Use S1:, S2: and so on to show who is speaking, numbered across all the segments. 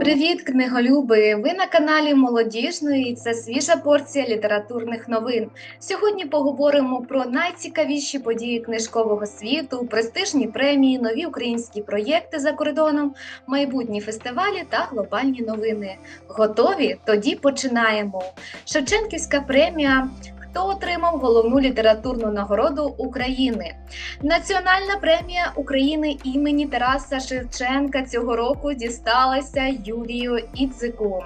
S1: Привіт, книголюби! Ви на каналі Молодіжної. Це свіжа порція літературних новин. Сьогодні поговоримо про найцікавіші події книжкового світу, престижні премії, нові українські проєкти за кордоном, майбутні фестивалі та глобальні новини. Готові? Тоді починаємо. Шевченківська премія. Хто отримав головну літературну нагороду України? Національна премія України імені Тараса Шевченка цього року дісталася Юрію Ідзику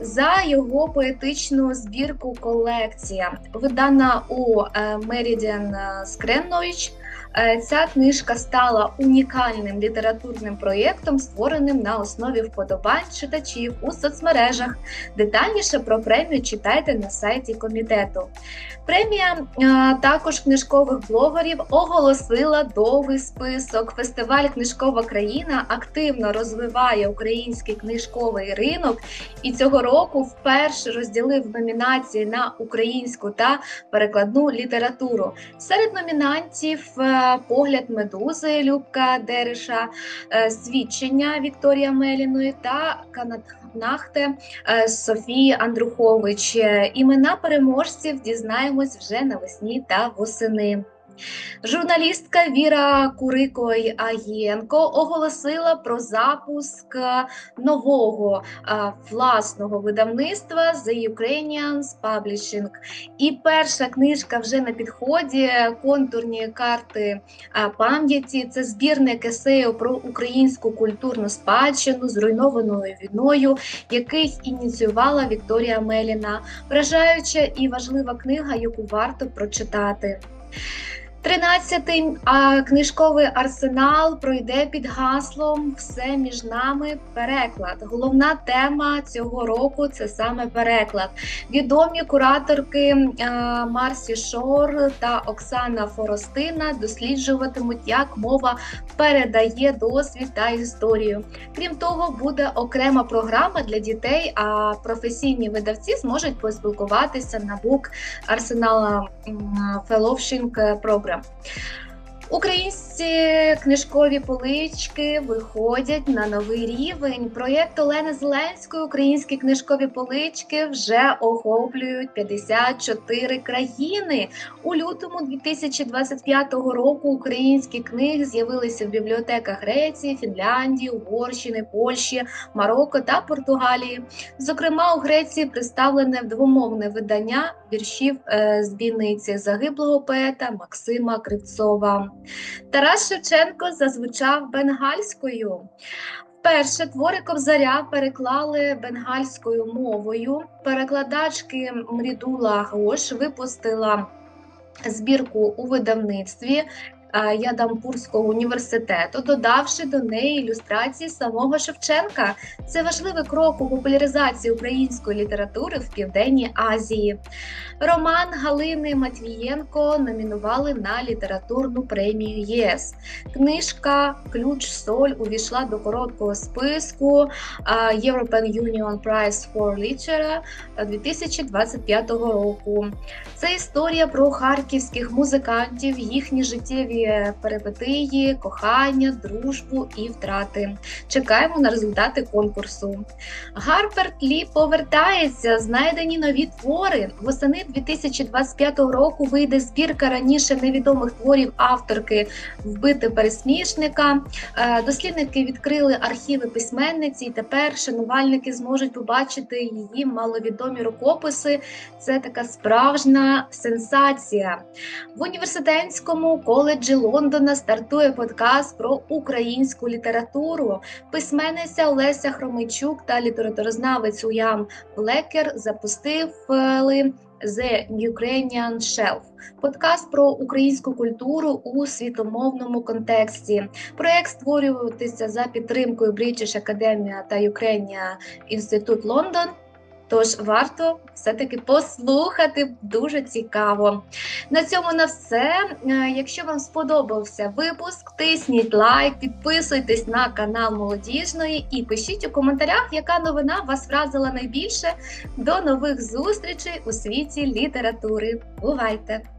S1: за його поетичну збірку колекція, видана у е, Meridian Скреннович. Е, Ця книжка стала унікальним літературним проєктом, створеним на основі вподобань читачів у соцмережах. Детальніше про премію читайте на сайті комітету. Премія е, також книжкових блогерів оголосила довгий список. Фестиваль Книжкова країна активно розвиває український книжковий ринок і цього року вперше розділив номінації на українську та перекладну літературу. Серед номінантів погляд медузи Любка Дереша, е, свідчення Вікторія Меліної та Канатнахте е, Софії Андрухович. Е, Імена переможців дізнаємось вже навесні та восени. Журналістка Віра Курико Аєнко оголосила про запуск е, нового е, власного видавництва The Ukrainians Publishing. І перша книжка вже на підході контурні карти е, пам'яті. Це збірник есеїв про українську культурну спадщину зруйнованою війною, який ініціювала Вікторія Меліна. Вражаюча і важлива книга, яку варто прочитати. Тринадцятий книжковий арсенал пройде під гаслом Все між нами переклад. Головна тема цього року це саме переклад. Відомі кураторки Марсі Шор та Оксана Форостина досліджуватимуть, як мова передає досвід та історію. Крім того, буде окрема програма для дітей, а професійні видавці зможуть поспілкуватися на бук арсенала Fellowship Program. Українські книжкові полички виходять на новий рівень. Проєкт Олени Зеленської Українські книжкові полички вже охоплюють 54 країни. У лютому 2025 року українські книги з'явилися в бібліотеках Греції, Фінляндії, Угорщини, Польщі, Марокко та Португалії. Зокрема, у Греції представлене двомовне видання віршів збійниці з бійниці загиблого поета Максима Кривцова. Тарас Шевченко зазвучав бенгальською. Вперше твори Кобзаря переклали бенгальською мовою. Перекладачки Мрідула Гош випустила збірку у видавництві. Ядампурського університету, додавши до неї ілюстрації самого Шевченка. Це важливий крок у популяризації української літератури в Південній Азії. Роман Галини Матвієнко номінували на літературну премію ЄС. Книжка Ключ Соль увійшла до короткого списку European Union Prize for Literature 2025 року. Це історія про харківських музикантів, їхні життєві перипетії, кохання, дружбу і втрати. Чекаємо на результати конкурсу. Гарперт Лі повертається, знайдені нові твори. Восени 2025 року вийде збірка раніше невідомих творів авторки Вбити пересмішника. Е, Дослідники відкрили архіви письменниці, і тепер шанувальники зможуть побачити її маловідомі рукописи. Це така справжня сенсація. В університетському коледжі Лондона стартує подкаст про українську літературу. Письменниця Олеся Хромийчук та літературознавець Уям Блекер запустили The Ukrainian Shelf – подкаст про українську культуру у світомовному контексті. Проект створюватися за підтримкою British Academia та Ukrainian Institute London. Тож варто все-таки послухати дуже цікаво. На цьому на все. Е, Якщо вам сподобався випуск, тисніть лайк, підписуйтесь на канал Молодіжної і пишіть у коментарях, яка новина вас вразила найбільше. До нових зустрічей у світі літератури. Бувайте!